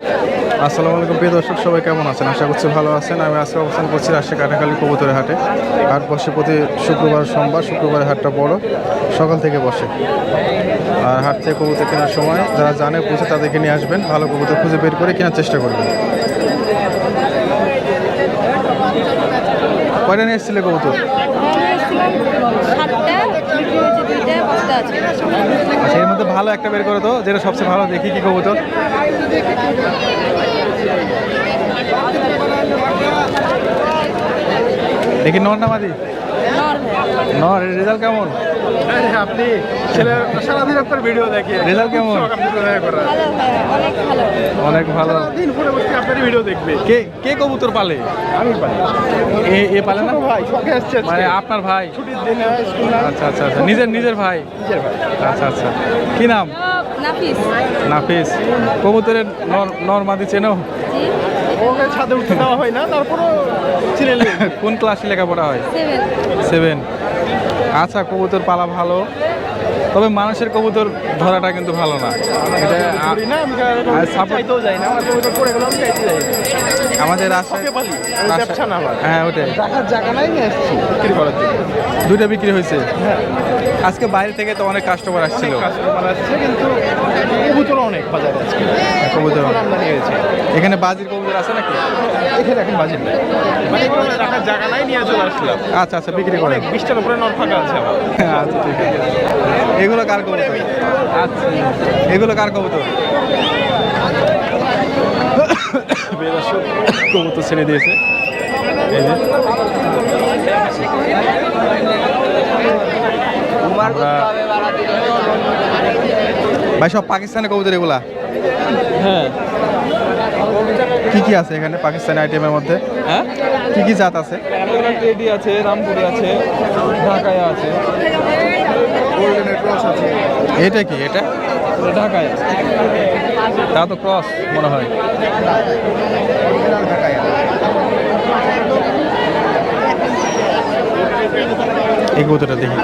আসসালামু আলাইকুম, প্রিয় দর্শক, সবাই কেমন আছেন? আশা করছি ভালো আছেন। আমি আজকে অবস্থান করছি রাজশাহী কাটাখালী কবুতরের হাটে। হাট বসে প্রতি শুক্রবার সোমবার শুক্রবারের হাটটা বড়, সকাল থেকে বসে। আর হাট থেকে কবুতর কেনার সময় যারা জানে, বুঝে তাদেরকে নিয়ে আসবেন। ভালো কবুতর খুঁজে বের করে কেনার চেষ্টা করবেন। কয়টা নিয়ে এসেছিলে কবুতর? সাতটা। বিক্রি হয়েছে দুইটা পাঁচটা আছে আচ্ছা এর মধ্যে ভালো একটা বের করে তো যেটা সবচেয়ে ভালো দেখি কি কবুতর দেখি নর না মাদি? নর নর রেজাল্ট কেমন? আপনি সারাদিন আপনার ভিডিও দেখি। রেজাল্ট কেমন? ভালো অনেক ভালো। অনেক ভালো। দিন পরে বসে আপনার ভিডিও দেখবে। কে কে কবুতর পালে? আমি এ এ পালে না? ভাই শখে আসছে মানে আপনার ভাই? ছুটির দিনে স্কুল আচ্ছা আচ্ছা আচ্ছা। নিজের নিজের ভাই? নিজের ভাই। আচ্ছা আচ্ছা। কি নাম? নাফিস। নাফিস। কবুতরের নর নর মাদি চেনো? ওকে ছাদে উঠতে দেওয়া হয় না তারপরও কোন ক্লাসে লেখাপড়া হয়? সেভেন সেভেন আচ্ছা কবুতর পালা ভালো। তবে মানুষের কবুতর ধরাটা কিন্তু ভালো না। আমাদের হ্যাঁ ওটাই। রাখার জায়গা নাই বিক্রি করার দুইটা বিক্রি হয়েছে। আজকে বাইরে থেকে তো অনেক কাস্টমার আসছিল। কাস্টমার আসছে কিন্তু কবুতর অনেক বাজারে আছে কবুতর আমদানি হয়েছে। এখানে বাজির কবুতর আছে নাকি? এখানে এখন বাজির নেই। মানে এগুলো রাখার জায়গা নাই নিয়ে চলে আসলাম। আচ্ছা আচ্ছা বিক্রি করেন। অনেক বিশটার উপরে নট ফাঁকা আছে আমার। আচ্ছা ঠিক আছে। এগুলো কার কবুতর? আচ্ছা এগুলো কার কবুতর? বেদর্শক কবুতর ছেড়ে দিয়েছে। এই যে। ভাই সব পাকিস্তানি কবুতর এগুলা? হ্যাঁ। কি কি আছে এখানে পাকিস্তানি আইটেমের মধ্যে? হ্যাঁ? কি কি জাত আছে? টেডি আছে রামপুরি আছে ঢাকায় আছে। গোল্ডেনের ক্রস আছে। এটা কি এটা? ঢাকায়। তা তো ক্রস মনে হয়। ঢাকায়। আছে এই কবুতরটা দেখি।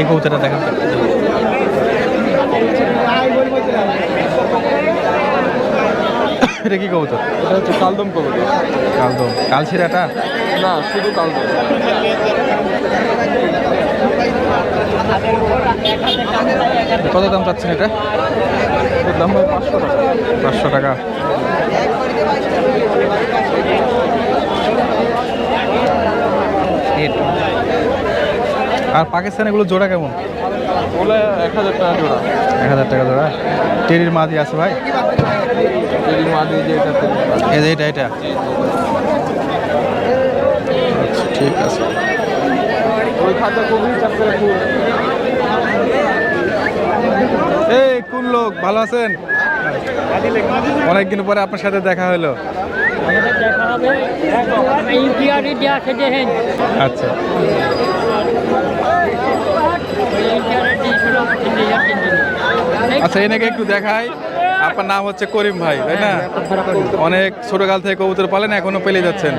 এই কবুতরটা দেখান। এটা কি কবুতর? এটা হচ্ছে কালদম কবুতর। কালদম। কালছিরাটা না শুধু কালদম। কত দাম চাচ্ছেন এটা? দাম হয় পাঁচশো টাকা। পাঁচশো টাকা। আর পাকিস্তান এগুলো জোড়া কেমন? ওগুলো এক হাজার টাকা জোড়া। এক হাজার টাকা জোড়া। টেরির মাদি আছে ভাই? যদি মাদি যে এটা এটা এটা। আচ্ছা ঠিক আছে। ওই খাতা খুবই চাপ এই কোন লোক ভালো আছেন? অনেকদিন পরে আপনার সাথে দেখা হলো। আচ্ছা। আচ্ছা এনেকে একটু দেখাই। আপনার নাম হচ্ছে করিম ভাই তাই না? অনেক ছোটকাল থেকে কবুতর পালেন এখনও পেলে যাচ্ছেন।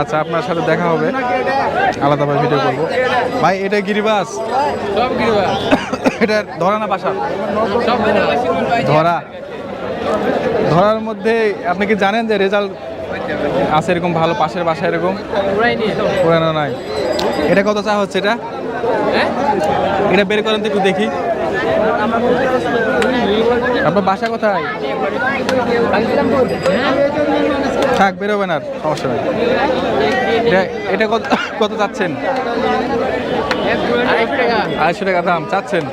আচ্ছা আপনার সাথে দেখা হবে। আলাদাভাবে ভিডিও করব। ভাই এটা গিরিবাস? সব গিরবা এটা ধরা না বাসা? ধরা। ধরার মধ্যে আপনি কি জানেন যে রেজাল্ট আছে এরকম ভালো পাশের বাসা এরকম? পুরানো নাই। এটা কত চা হচ্ছে এটা? এটা বের করেন তো একটু দেখি। আপনার বাসা কোথায়? থাক বেরোবেন আর সমস্যা নেই। এটা এটা কত কত চাচ্ছেন? আড়াইশো টাকা। দাম চাচ্ছেন?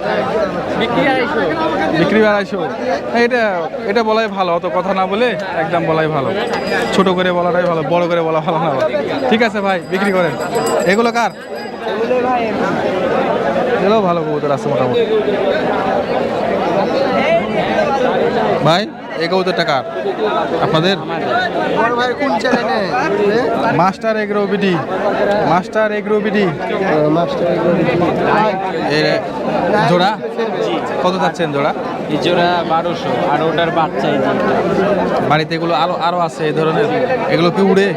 বিক্রি আড়াইশো। এটা এটা বলাই ভালো অত কথা না বলে একদম বলাই ভালো। ছোট করে বলাটাই ভালো বড় করে বলা ভালো না। ঠিক আছে ভাই বিক্রি করেন। এগুলো কার? এগুলো ভালো কবুতর আছে মোটামুটি। ভাই এই কবুতরটা কার? আপনাদের? Master agro BD. Master agro BD. জোড়া? কত চাচ্ছেন জোড়া? জোড়া বারোশো আর ওটার বাচ্চা বাড়িতে এগুলো আরও আরও আছে এই ধরনের? এগুলো কি উড়ে?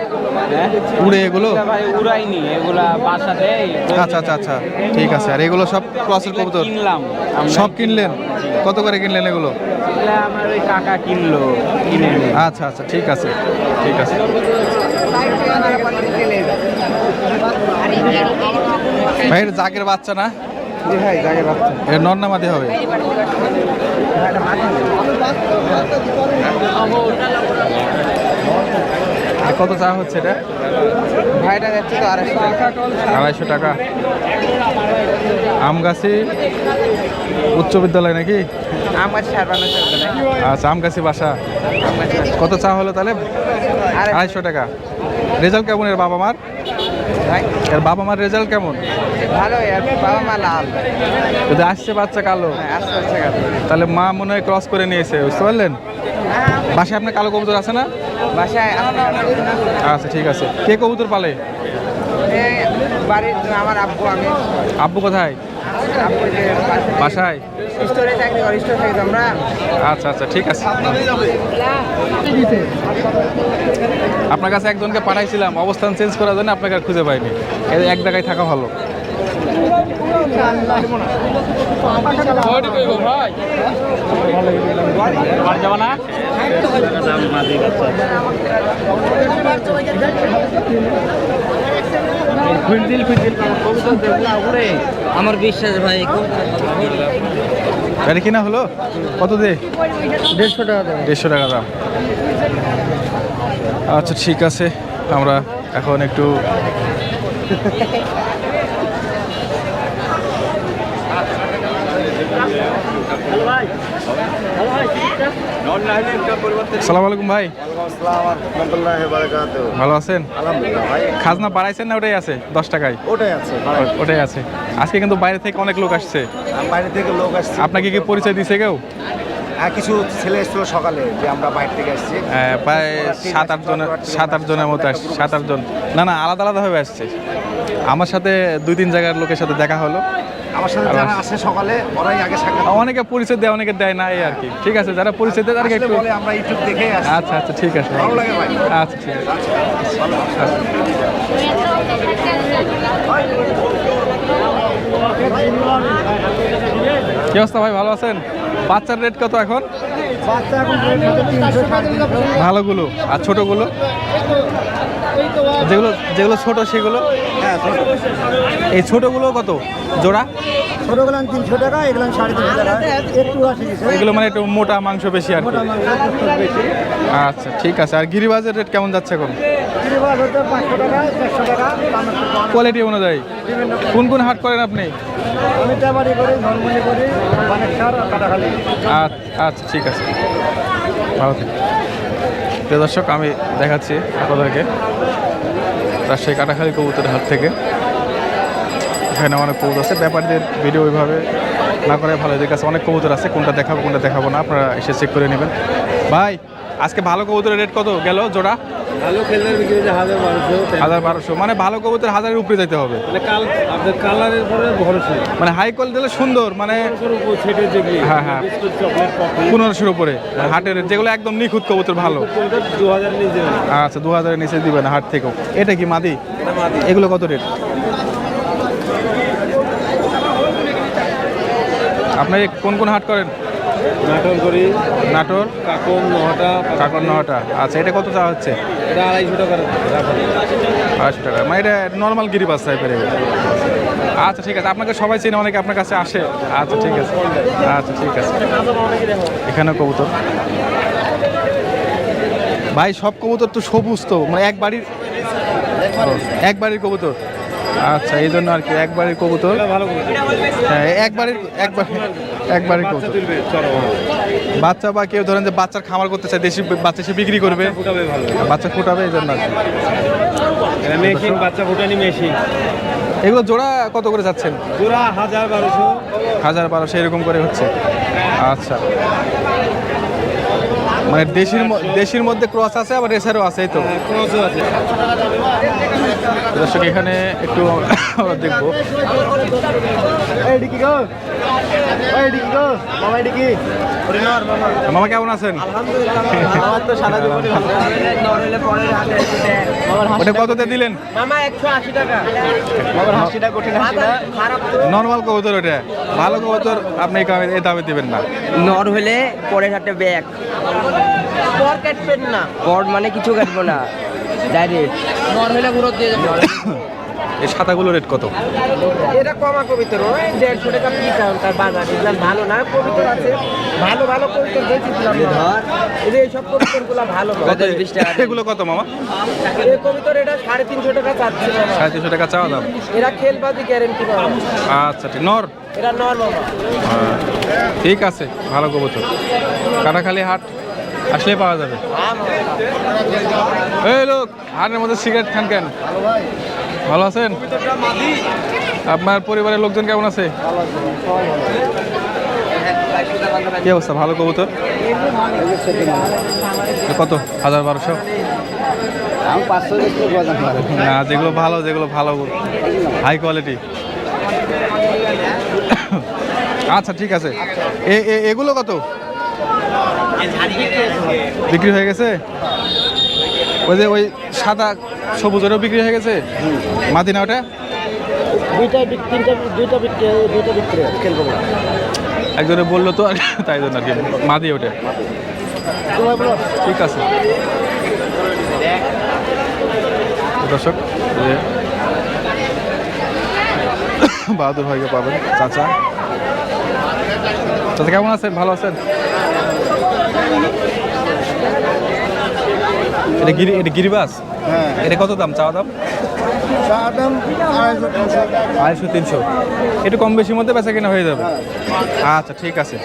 উড়ে এগুলো? ভাই উড়াইনি এগুলা বাসাতে আচ্ছা আচ্ছা আচ্ছা ঠিক আছে আর এগুলো সব ক্রসের কবুতর? কিনলাম সব কিনলেন? কত করে কিনলেন এগুলো? আমার ওই কাকা কিনলো কিনে আচ্ছা আচ্ছা ঠিক আছে ঠিক আছে। ভাই এটা জাগের বাচ্চা না? নর না হবে। কত চা হচ্ছে এটা? ভাইটা যাচ্ছে তো আড়াইশো টাকা। আড়াইশো টাকা। আমগাছি উচ্চ বিদ্যালয় নাকি? আচ্ছা আমগাছি বাসা। কত চা হলো তাহলে? আড়াইশো। টাকা। রেজাল্ট কেমন এর বাবা মার ভাই? এর বাবা মার রেজাল্ট কেমন? ভালো বাবা মা লাল। যদি আসছে বাচ্চা কালো হ্যাঁ তাহলে মা মনে হয় ক্রস করে নিয়েছে বুঝতে পারলেন? বাসায় আপনার কালো কবুতর আছে না? বাসায় আচ্ছা ঠিক আছে। কে কবুতর পালে? বাড়ির আমার আব্বু আমি। আব্বু কোথায়? বাসায়। আচ্ছা আচ্ছা ঠিক আছে। আপনার কাছে একজনকে পাঠাইছিলাম অবস্থান চেঞ্জ করার জন্য আপনাকে আর খুঁজে পাইনি। এক জায়গায় থাকা ভালো। আমার বিশ্বাস ভাই গাড়ি কিনা হলো? কত দে? দেড়শো টাকা দেবে দেড়শো টাকা দাম। আচ্ছা ঠিক আছে। আমরা এখন একটু সালাম আলাইকুম ভাই। ভালো আছেন? খাজনা বাড়াইছেন না ওটাই আছে দশ টাকায়? ওটাই আছে ওটাই আছে। আজকে কিন্তু বাইরে থেকে অনেক লোক আসছে। বাইরে থেকে লোক আসছে। আপনাকে কি পরিচয় দিছে কেউ? হ্যাঁ কিছু ছেলে এসেছিল সকালে যে আমরা বাইরে থেকে আসছি। হ্যাঁ, প্রায় সাত আট জন সাত আট জনের মতো আসছে সাত আট জন। না না আলাদা আলাদাভাবে আসছে। আমার সাথে দুই তিন জায়গার লোকের সাথে দেখা হলো। আমার সাথে যারা আসে সকালে ওরাই আগে সাক্ষাৎ অনেকে পরিচয় দেয় অনেকে দেয় না এই আর কি। ঠিক আছে যারা পরিচয় দেয় তাদেরকে একটু বলে আমরা ইউটিউব দেখে আচ্ছা আচ্ছা ঠিক আছে। ভালো লাগে ভাই। আচ্ছা ঠিক আছে। কি অবস্থা ভাই ভালো আছেন? বাচ্চার রেট কত এখন? ভালোগুলো। আর ছোটগুলো? যেগুলো যেগুলো ছোট সেগুলো? হ্যাঁ এই ছোটগুলো কত? জোড়া? ছোটগুলো তিনশো টাকা এগুলো সাড়ে তিনশো টাকা। একটু এগুলো মানে একটু মোটা মাংস বেশি আর আচ্ছা ঠিক আছে। আর গিরিবাজের রেট কেমন যাচ্ছে এখন? কোয়ালিটি অনুযায়ী। কোন কোন হাট করেন আপনি? আচ্ছা আচ্ছা ঠিক আছে। ভালো থাকুন প্রিয় দর্শক, আমি দেখাচ্ছি আপনাদেরকে তার সেই কাটাখালি কবুতরের হাত থেকে। এখানে অনেক কবুতর আছে। ব্যাপারীদের ভিডিও ওইভাবে না করে ভালো। এদের কাছে অনেক কবুতর আছে। কোনটা দেখাবো কোনটা দেখাবো না, আপনারা এসে চেক করে নেবেন। ভাই, আজকে ভালো কবুতরের রেট কত? গেল জোড়া? ভালো খেললে বিক্রি হচ্ছে হাজার বারোশো হাজার বারোশো। মানে ভালো কবুতর হাজারের উপরে যেতে হবে। মানে কাল আপনার কালারের পরে ভরসা। মানে হাই কোয়ালিটি হলে সুন্দর মানে হ্যাঁ, হ্যাঁ। কফি পনেরোশোর উপরে আর হাটের যেগুলো একদম নিখুঁত কবুতর ভালো। দু হাজার নিচে আচ্ছা দু হাজারের নিচে দিবেন হাট থেকেও। এটা কি মাদি? এগুলো কত রেট? আপনি কোন কোন হাট করেন? নাটক করি। নাটোর কাকম নটা কাকর নহটা। আচ্ছা এটা কত চাওয়া হচ্ছে? এটা আড়াইশো রাখা। আড়াইশো টাকা। মানে এটা নর্মাল গিরিবাস টাইপের আচ্ছা ঠিক আছে। আপনাকে সবাই চেনে অনেকে আপনার কাছে আসে। আচ্ছা ঠিক আছে। আচ্ছা ঠিক আছে। এখানে কবুতর। ভাই সব কবুতর তো সবুজ তো। মানে এক বাড়ির এক বাড়ির কবুতর। আচ্ছা এই জন্য আর কি এক বাড়ির কবুতর। হ্যাঁ এক বাড়ির এক বাড়ির এক বাড়ির কবুতর। তুলবে চলো। বাচ্চা বা কেউ ধরেন যে বাচ্চার খামার করতে চায় দেশি বাচ্চা সে বিক্রি করবে। বাচ্চা ফুটাবে এই জন্য বাচ্চা ফুটানি মেশিন। এগুলো জোড়া কত করে যাচ্ছেন? জোড়া হাজার বারোশো। হাজার বারোশো এরকম করে হচ্ছে। আচ্ছা। মানে দেশির দেশির মধ্যে ক্রস আছে আবার রেসারও আছে এই তো। দর্শক এখানে একটু দেখব। এইদিকে গো। এইদিকে গো। মামা কেমন আছেন? ওটা কততে দিলেন? নর্মাল কবুতর ওটা। ভালো কবুতর আপনি এই দামে- এই দামে দিবেন না। নর হলে পরের হাতে ব্যাগ। পর কাটবেন না। পর মানে কিছু কাটবো না। ডাইরেক্ট। নর হইলে ঘুরত দিয়ে এই সাদাগুলো রেট কত? এটা কমা কবিতর ওই দেড়শো টাকা পিস তার বাজার এগুলো ভালো না? কবিতর আছে। ভালো ভালো কবিতর দেখেছিলাম এই যে এইসব কবিতরগুলো ভালো এগুলো কত মামা? এই কবিতর এটা সাড়ে তিনশো টাকা চাচ্ছে। সাড়ে তিনশো টাকা চাওয়া দাম? এরা খেলবাজি গ্যারেন্টি মামা। আচ্ছা ঠিক। নর? এরা নর মামা। ঠিক আছে ভালো কবুতর। কাটাখালি হাট? আসলে পাওয়া যাবে। এই লোক হাটের মধ্যে সিগারেট খান কেন? ভালো আছেন? আপনার পরিবারের লোকজন কেমন আছে? কি অবস্থা? ভালো কবুতর? কত? হাজার বারোশো? না, যেগুলো ভালো যেগুলো ভালো হাই কোয়ালিটি আচ্ছা ঠিক আছে। এগুলো কত? বিক্রি হয়ে গেছে? ওই যে ওই সাদা সবুজেরও বিক্রি হয়ে গেছে? মাদিনা ওটা? দুইটা তিনটা দুইটা বিক্রি দুইটা বিক্রি খেলব না। একজনে বলল তো আর তাই জন্য আর কি মাদি ওটা। ঠিক আছে। দর্শক বাহাদুর ভাইকে পাবেন চাচা। চাচা কেমন আছেন? ভালো আছেন? এটা গিরি এটা গিরিবাস? হ্যাঁ। এটা কত দাম? চাওয়া দাম? দাম আড়াইশো তিনশো। আড়াইশো তিনশো। একটু কম বেশির মধ্যে বেচা কেনা হয়ে যাবে। আচ্ছা ঠিক আছে।